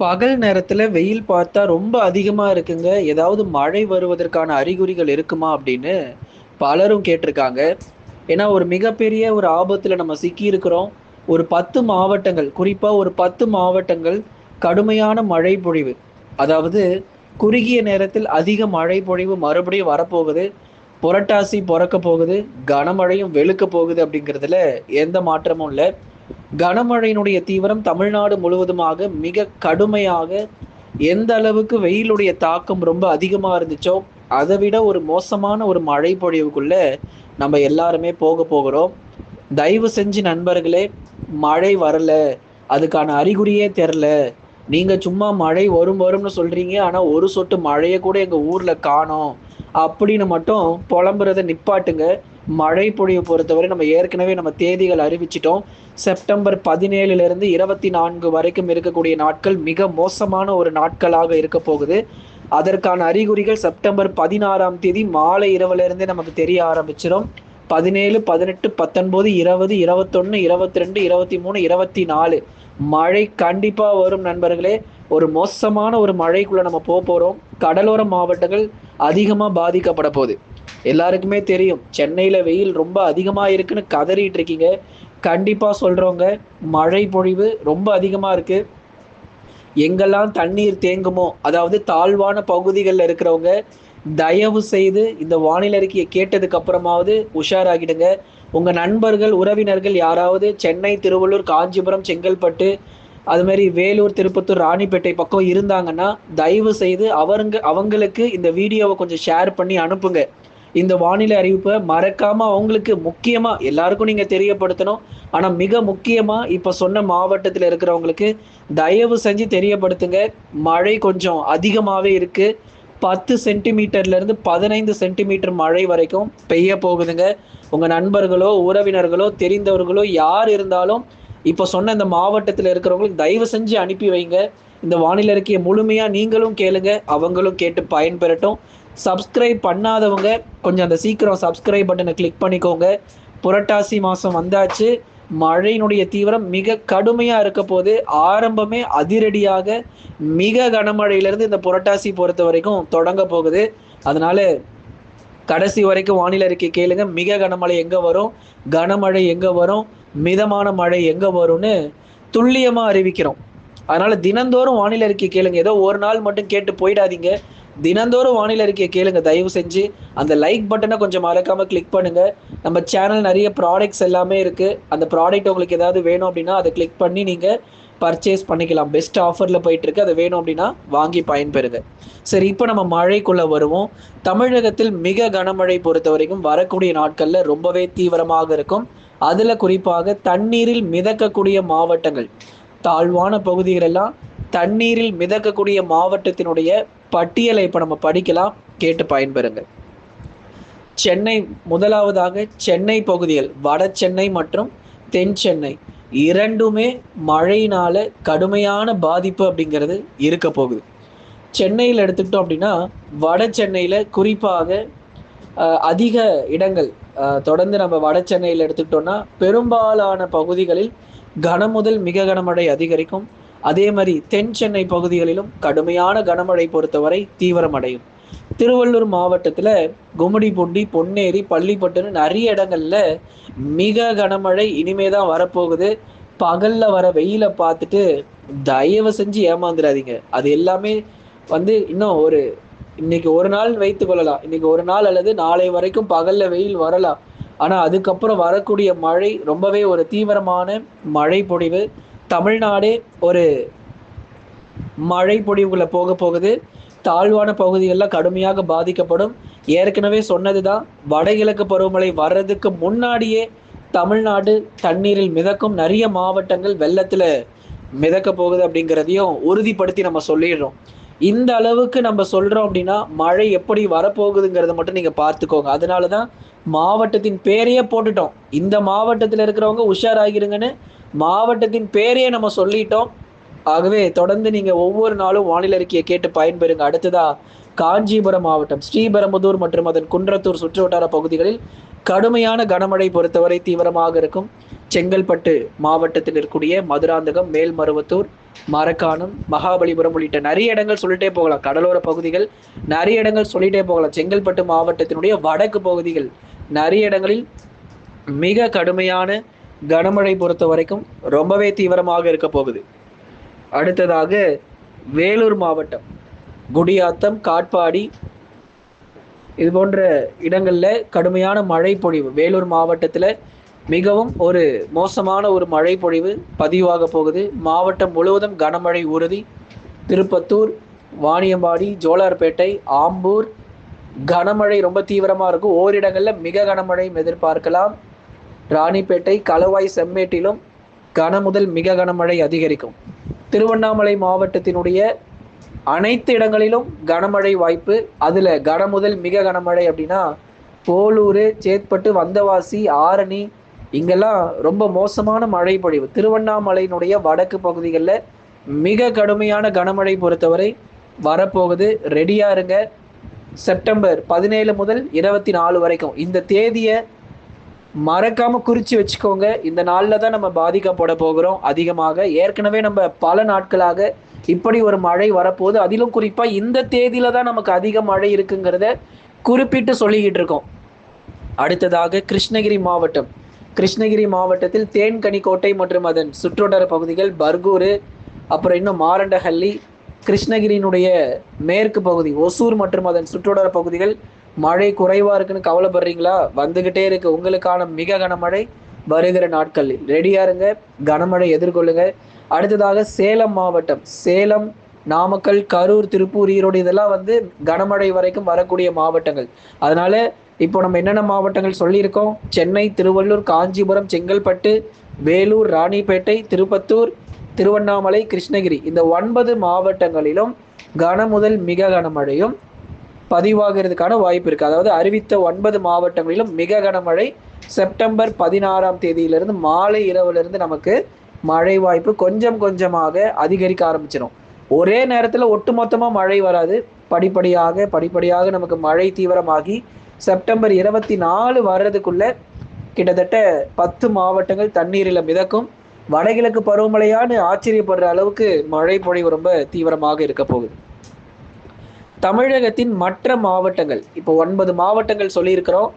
பகல் நேரத்துல வெயில் பார்த்தா ரொம்ப அதிகமா இருக்குங்க. ஏதாவது மழை வருவதற்கான அறிகுறிகள் இருக்குமா? அப்படின்னு பலரும் கேட்டிருக்காங்க. ஏன்னா, ஒரு மிகப்பெரிய ஒரு ஆபத்துல நம்ம சிக்கியிருக்கிறோம். ஒரு 10 மாவட்டங்கள், குறிப்பா ஒரு 10 மாவட்டங்கள் கடுமையான மழை பொழிவு. அதாவது குறுகிய நேரத்தில் அதிக மழை பொழிவு மறுபடியும் வரப்போகுது. புரட்டாசி பிறக்க போகுது. கனமழையும் வெளுக்கப் போகுது அப்படிங்கிறதுல எந்த மாற்றமும் இல்லை கனமழையினுடைய தீவிரம் தமிழ்நாடு முழுவதுமாக மிக கடுமையாக எந்த அளவுக்கு வெயிலுடைய தாக்கம் ரொம்ப அதிகமா இருந்துச்சோ, அதை விட ஒரு மோசமான ஒரு மழை பொழிவுக்குள்ள நம்ம எல்லாருமே போக போகிறோம். தயவு செஞ்சு நண்பர்களே, மழை வரல, அதுக்கான அறிகுறியே தெரில நீங்க சும்மா மழை வரும் வரும்னு சொல்றீங்க. ஆனா, ஒரு சொட்டு மழையை கூட எங்க ஊர்ல காணோம். அப்படின்னு மட்டும் புலம்புறத நிப்பாட்டுங்க. மழை பொழிவு பொறுத்தவரை நம்ம ஏற்கனவே நம்ம தேதிகள் அறிவிச்சிட்டோம் செப்டம்பர் 17லிருந்து 24 வரைக்கும் இருக்கக்கூடிய நாட்கள் மிக மோசமான ஒரு நாட்களாக இருக்க போகுது. அதற்கான அறிகுறிகள் செப்டம்பர் 16ஆம் தேதி மாலை இரவுல இருந்தே நமக்கு தெரிய ஆரம்பிச்சிரும். 17, 18, 19, 20, 21, 22, 23, 24 மழை கண்டிப்பா வரும் நண்பர்களே. ஒரு மோசமான ஒரு மழைக்குள்ள நம்ம போக போகிறோம் கடலோர மாவட்டங்கள் அதிகமாக பாதிக்கப்பட போகுது எல்லாருக்குமே தெரியும். சென்னையில் வெயில் ரொம்ப அதிகமாக இருக்குன்னு கதறிட்டு இருக்கீங்க. கண்டிப்பாக சொல்கிறவங்க மழை பொழிவு ரொம்ப அதிகமாக இருக்குது எங்கெல்லாம் தண்ணீர் தேங்குமோ, அதாவது தாழ்வான பகுதிகளில் இருக்கிறவங்க, தயவு செய்து இந்த வானிலை அறிக்கையை கேட்டதுக்கு அப்புறமாவது உஷாராகிடுங்க. உங்கள் நண்பர்கள், உறவினர்கள் யாராவது சென்னை, திருவள்ளூர், காஞ்சிபுரம், செங்கல்பட்டு, அது மாதிரி வேலூர், திருப்பத்தூர், ராணிப்பேட்டை பக்கம் இருந்தாங்கன்னா, தயவு செய்து அவருங்க அவங்களுக்கு இந்த வீடியோவை கொஞ்சம் ஷேர் பண்ணி அனுப்புங்க. இந்த வானிலை அறிவிப்பை மறக்காம அவங்களுக்கு முக்கியமா எல்லாருக்கும் நீங்க தெரியப்படுத்தணும். ஆனா, மிக முக்கியமா இப்ப சொன்ன மாவட்டத்துல இருக்கிறவங்களுக்கு தயவு செஞ்சு தெரியப்படுத்துங்க. மழை கொஞ்சம் அதிகமாவே இருக்கு. 10 சென்டிமீட்டர்ல இருந்து 15 சென்டிமீட்டர் மழை வரைக்கும் பெய்ய போகுதுங்க. உங்க நண்பர்களோ, உறவினர்களோ, தெரிந்தவர்களோ யார் இருந்தாலும், இப்போ சொன்ன இந்த மாவட்டத்தில் இருக்கிறவங்களுக்கு தயவு செஞ்சு அனுப்பி வைங்க. இந்த வானிலை அறிக்கைய முழுமையாக நீங்களும் கேளுங்க. அவங்களும் கேட்டு பயன்பெறட்டும். சப்ஸ்கிரைப் பண்ணாதவங்க கொஞ்சம் அந்த சீக்கிரம் சப்ஸ்கிரைப் பட்டனை கிளிக் பண்ணிக்கோங்க. புரட்டாசி மாதம் வந்தாச்சு. மழையினுடைய தீவிரம் மிக கடுமையா இருக்கப்போது. ஆரம்பமே அதிரடியாக மிக கனமழையிலிருந்து இந்த புரட்டாசி பொறுத்தவரைக்கும் தொடங்கப் போகுது. அதனால கடைசி வரைக்கும் வானிலை அறிக்கை கேளுங்க. மிக கனமழை எங்கே வரும்? கனமழை எங்கே வரும்? மிதமான மழை எங்க வரும்னு துல்லியமா அறிவிக்கிறோம். அதனால தினந்தோறும் வானிலை அறிக்கை கேளுங்க. ஏதோ ஒரு நாள் மட்டும் கேட்டு போயிடாதீங்க. தினந்தோறும் வானிலை அறிக்கையை கேளுங்க தயவு செஞ்சு. அந்த லைக் பட்டனை கொஞ்சம் மறக்காம கிளிக் பண்ணுங்க. நம்ம சேனல் நிறைய ப்ராடக்ட்ஸ் எல்லாமே இருக்கு. அந்த ப்ராடக்ட் உங்களுக்கு ஏதாவது வேணும் அப்படின்னா, அதை கிளிக் பண்ணி நீங்க பர்ச்சேஸ் பண்ணிக்கலாம். பெஸ்ட் ஆஃபர்ல போயிட்டுருக்கு. அது வேணும் அப்படின்னா வாங்கி பயன்பெறுங்க. சரி, இப்போ நம்ம மழைக்குள்ள வருவோம். தமிழகத்தில் மிக கனமழை பொறுத்த வரைக்கும் வரக்கூடிய நாட்கள்ல ரொம்பவே தீவிரமாக இருக்கும். அதில் குறிப்பாக தண்ணீரில் மிதக்கக்கூடிய மாவட்டங்கள், தாழ்வான பகுதிகள் எல்லாம் தண்ணீரில் மிதக்கக்கூடிய மாவட்டத்தினுடைய பட்டியலை இப்போ நம்ம படிக்கலாம். கேட்டு பயன்பெறுங்கள் சென்னை முதலாவதாக சென்னை பகுதிகள், வட சென்னை மற்றும் தென் சென்னை இரண்டுமே மழையினால கடுமையான பாதிப்பு அப்படிங்கிறது இருக்க போகுது. சென்னையில் எடுத்துக்கிட்டோம் அப்படின்னா, வட சென்னையில் குறிப்பாக அதிக இடங்கள் தொடர்ந்து நம்ம வட சென்னையில் எடுத்துக்கிட்டோம்னா, பெரும்பாலான பகுதிகளில் கனமுதல் மிக கனமழை அதிகரிக்கும். அதே மாதிரி தென் சென்னை பகுதிகளிலும் கடுமையான கனமழை பொறுத்தவரை தீவிரமடையும். திருவள்ளூர் மாவட்டத்தில் கும்மிடிப்பூண்டி, பொன்னேரி, பள்ளிப்பட்டுன்னு நிறைய இடங்கள்ல மிக கனமழை இனிமே தான் வரப்போகுது. பகல்ல வர வெயில பார்த்துட்டு தயவு செஞ்சு ஏமாந்துடாதீங்க அது எல்லாமே வந்து இன்னும் ஒரு இன்னைக்கு ஒரு நாள் வைத்துக் கொள்ளலாம். இன்னைக்கு ஒரு நாள் அல்லது நாளை வரைக்கும் பகல்ல வெயில் வரலாம். ஆனா, அதுக்கப்புறம் வரக்கூடிய மழை ரொம்பவே ஒரு தீவிரமான மழை பொழிவு. தமிழ்நாடே ஒரு மழை பொழிவுக்குள்ள போகப் போகுது. தாழ்வான பகுதிகள்ல கடுமையாக பாதிக்கப்படும். ஏற்கனவே சொன்னது தான். வடகிழக்கு பருவமழை வர்றதுக்கு முன்னாடியே தமிழ்நாடு தண்ணீரில் மிதக்கும். நிறைய மாவட்டங்கள் வெள்ளத்துல மிதக்க போகுது அப்படிங்கிறதையும் உறுதிப்படுத்தி நம்ம சொல்லிடுறோம். இந்த அளவுக்கு நம்ம சொல்றோம் அப்படின்னா, மழை எப்படி வரப்போகுதுங்கிறத மட்டும் நீங்க பார்த்துக்கோங்க. அதனால தான் மாவட்டத்தின் பேரையே போட்டுட்டோம். இந்த மாவட்டத்தில் இருக்கிறவங்க உஷாராகிருங்கன்னு மாவட்டத்தின் பேரையே நம்ம சொல்லிட்டோம். ஆகவே தொடர்ந்து நீங்க ஒவ்வொரு நாளும் வானிலை அறிக்கையை கேட்டு பயன்பெறுங்க. அடுத்ததா காஞ்சிபுரம் மாவட்டம் ஸ்ரீபெரும்புதூர் மற்றும் அதன் குன்றத்தூர் சுற்றுவட்டார பகுதிகளில் கடுமையான கனமழை பொறுத்தவரை தீவிரமாக இருக்கும். செங்கல்பட்டு மாவட்டத்தில் இருக்கக்கூடிய மதுராந்தகம் மேல்மருவத்தூர் மரக்காணம் மகாபலிபுரம் உள்ளிட்ட நிறைய இடங்கள் சொல்லிட்டே போகலாம். கடலோர பகுதிகள் நிறைய இடங்கள் சொல்லிட்டே போகலாம். செங்கல்பட்டு மாவட்டத்தினுடைய வடக்கு பகுதிகள் நிறைய இடங்களில் மிக கடுமையான கனமழை பொறுத்த வரைக்கும் ரொம்பவே தீவிரமாக இருக்க போகுது. அடுத்ததாக வேலூர் மாவட்டம். குடியாத்தம் காட்பாடி இது போன்ற இடங்களில் கடுமையான மழை பொழிவு வேலூர் மாவட்டத்தில் மிகவும் ஒரு மோசமான ஒரு மழை பொழிவு பதிவாக போகுது. மாவட்டம் முழுவதும் கனமழை உறுதி திருப்பத்தூர் வாணியம்பாடி ஜோலார்பேட்டை ஆம்பூர் கனமழை ரொம்ப தீவிரமாக இருக்கும். ஓரிடங்களில் மிக கனமழையும் எதிர்பார்க்கலாம். ராணிப்பேட்டை களவாய் செம்மேட்டிலும் கன முதல் மிக கனமழை அதிகரிக்கும். திருவண்ணாமலை மாவட்டத்தினுடைய அனைத்து இடங்களிலும் கனமழை வாய்ப்பு. அதில் கன முதல் மிக கனமழை அப்படின்னா போலூர் சேத்பட்டு வந்தவாசி ஆரணி இங்கெல்லாம் ரொம்ப மோசமான மழை பொழிவு. திருவண்ணாமலையினுடைய வடக்கு பகுதிகளில் மிக கடுமையான கனமழை பொறுத்தவரை வரப்போகுது. ரெடியாக இருங்க. செப்டம்பர் பதினேழு முதல் இருபத்தி நாலு வரைக்கும் இந்த தேதியை மறக்காம குறிச்சு வச்சுக்கோங்க. இந்த நாளில் தான் நம்ம பாதிக்கப்பட போகிறோம். அதிகமாக ஏற்கனவே நம்ம பல நாட்களாக இப்படி ஒரு மழை வரப்போகுது. அதிலும் குறிப்பா இந்த தேதியில தான் நமக்கு அதிக மழை இருக்குங்கிறத குறிப்பிட்டு சொல்லிக்கிட்டு இருக்கோம். அடுத்ததாக கிருஷ்ணகிரி மாவட்டம். கிருஷ்ணகிரி மாவட்டத்தில் தேன்கனிக்கோட்டை மற்றும் அதன் சுற்றுவட்டார பகுதிகள் பர்கூர் அப்புறம் இன்னும் மாரண்டஹள்ளி கிருஷ்ணகிரியினுடைய மேற்கு பகுதி ஒசூர் மற்றும் அதன் சுற்றுவட்டார பகுதிகள் மழை குறைவா இருக்குன்னு கவலைப்படுறீங்களா? வந்துகிட்டே இருக்கு. உங்களுக்கான மிக கனமழை வருகிற நாட்களில் ரெடியா இருங்க. கனமழை எதிர்கொள்ளுங்க. அடுத்ததாக சேலம் மாவட்டம். சேலம் நாமக்கல் கரூர் திருப்பூர் ஈரோடு இதெல்லாம் வந்து கனமழை வரைக்கும் வரக்கூடிய மாவட்டங்கள். அதனால இப்போ நம்ம என்னென்ன மாவட்டங்கள் சொல்லியிருக்கோம்? சென்னை திருவள்ளூர் காஞ்சிபுரம் செங்கல்பட்டு வேலூர் ராணிப்பேட்டை திருப்பத்தூர் திருவண்ணாமலை கிருஷ்ணகிரி. இந்த ஒன்பது மாவட்டங்களிலும் கன முதல் மிக கனமழையும் பதிவாகிறதுக்கான வாய்ப்பு இருக்கு. அதாவது அறிவித்த ஒன்பது மாவட்டங்களிலும் மிக கனமழை செப்டம்பர் பதினாறாம் தேதியிலிருந்து மாலை இரவுலேருந்து நமக்கு மழை வாய்ப்பு கொஞ்சம் கொஞ்சமாக அதிகரிக்க ஆரம்பிச்சிடும் ஒரே நேரத்தில் ஒட்டுமொத்தமாக மழை வராது. படிப்படியாக படிப்படியாக நமக்கு மழை தீவிரமாகி செப்டம்பர் இருபத்தி நாலு வர்றதுக்குள்ள கிட்டத்தட்ட பத்து மாவட்டங்கள் தண்ணீரில் மிதக்கும். வடகிழக்கு பருவமழையான்னு ஆச்சரியப்படுற அளவுக்கு மழை பொழிவு ரொம்ப தீவிரமாக இருக்க போகுது. தமிழகத்தின் மற்ற மாவட்டங்கள். இப்போ ஒன்பது மாவட்டங்கள் சொல்லியிருக்கிறோம்.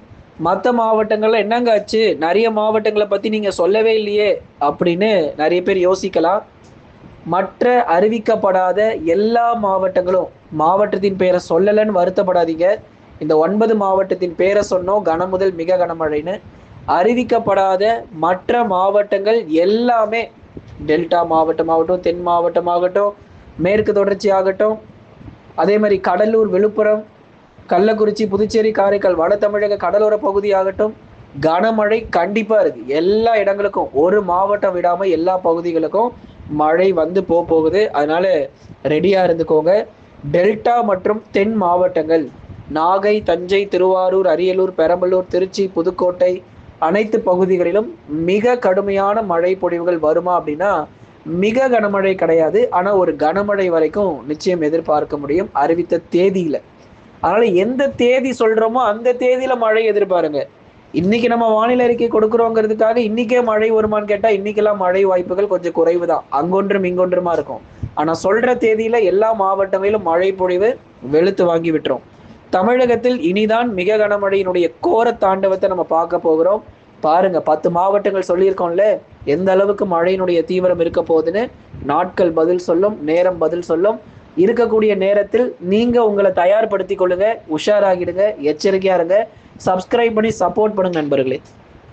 மற்ற மாவட்டங்கள்ல என்னங்க ஆச்சு? நிறைய மாவட்டங்களை பத்தி நீங்க சொல்லவே இல்லையே அப்படின்னு நிறைய பேர் யோசிக்கலாம். மற்ற அறிவிக்கப்படாத எல்லா மாவட்டங்களும் மாவட்டத்தின் பெயரை சொல்லலைன்னு வருத்தப்படாதீங்க. இந்த ஒன்பது மாவட்டத்தின் பேரை சொன்னோம் கன முதல் மிக கனமழைன்னு அறிவிக்கப்படாத மற்ற மாவட்டங்கள் எல்லாமே டெல்டா மாவட்டமாகட்டும் தென் மாவட்டமாகட்டும் மேற்கு தொடர்ச்சி ஆகட்டும் அதே மாதிரி கடலூர் விழுப்புரம் கள்ளக்குறிச்சி புதுச்சேரி காரைக்கால் வட தமிழக கடலோர பகுதி ஆகட்டும் கனமழை கண்டிப்பா இருக்கு. எல்லா இடங்களுக்கும் ஒரு மாவட்டம் விடாம எல்லா பகுதிகளுக்கும் மழை வந்து போக போகுது. அதனால ரெடியா இருந்துக்கோங்க. டெல்டா மற்றும் தென் மாவட்டங்கள் நாகை தஞ்சை திருவாரூர் அரியலூர் பெரம்பலூர் திருச்சி புதுக்கோட்டை அனைத்து பகுதிகளிலும் மிக கடுமையான மழை பொழிவுகள் வருமா அப்படின்னா மிக கனமழை கிடையாது. ஆனா ஒரு கனமழை வரைக்கும் நிச்சயம் எதிர்பார்க்க முடியும். அறிவித்த தேதியில. அதனால எந்த தேதி சொல்றோமோ அந்த தேதியில மழை எதிர்பாருங்க. இன்னைக்கு நம்ம வானிலை அறிக்கை கொடுக்குறோங்கிறதுக்காக இன்னைக்கே மழை வருமான்னு கேட்டா இன்னைக்கெல்லாம் மழை வாய்ப்புகள் கொஞ்சம் குறைவு தான் அங்கொன்றும் இங்கொன்றுமா இருக்கும். ஆனா சொல்ற தேதியில எல்லா மாவட்டங்களிலும் மழை பொழிவு வெளுத்து வாங்கி விட்டுரும். தமிழகத்தில் இனிதான் மிக கனமழையினுடைய கோர தாண்டவத்தை நம்ம பார்க்க போகிறோம். பாருங்க பத்து மாவட்டங்கள் சொல்லியிருக்கோம்ல எந்த அளவுக்கு மழையினுடைய தீவிரம் இருக்க போகுதுன்னு நாட்கள் பதில் சொல்லும் நேரம் பதில் சொல்லும். இருக்கக்கூடிய நேரத்தில் நீங்க உங்களை தயார்படுத்திக் கொள்ளுங்க உஷாராகிடுங்க எச்சரிக்கையா இருங்க. சப்ஸ்கிரைப் பண்ணி சப்போர்ட் பண்ணுங்க நண்பர்களே.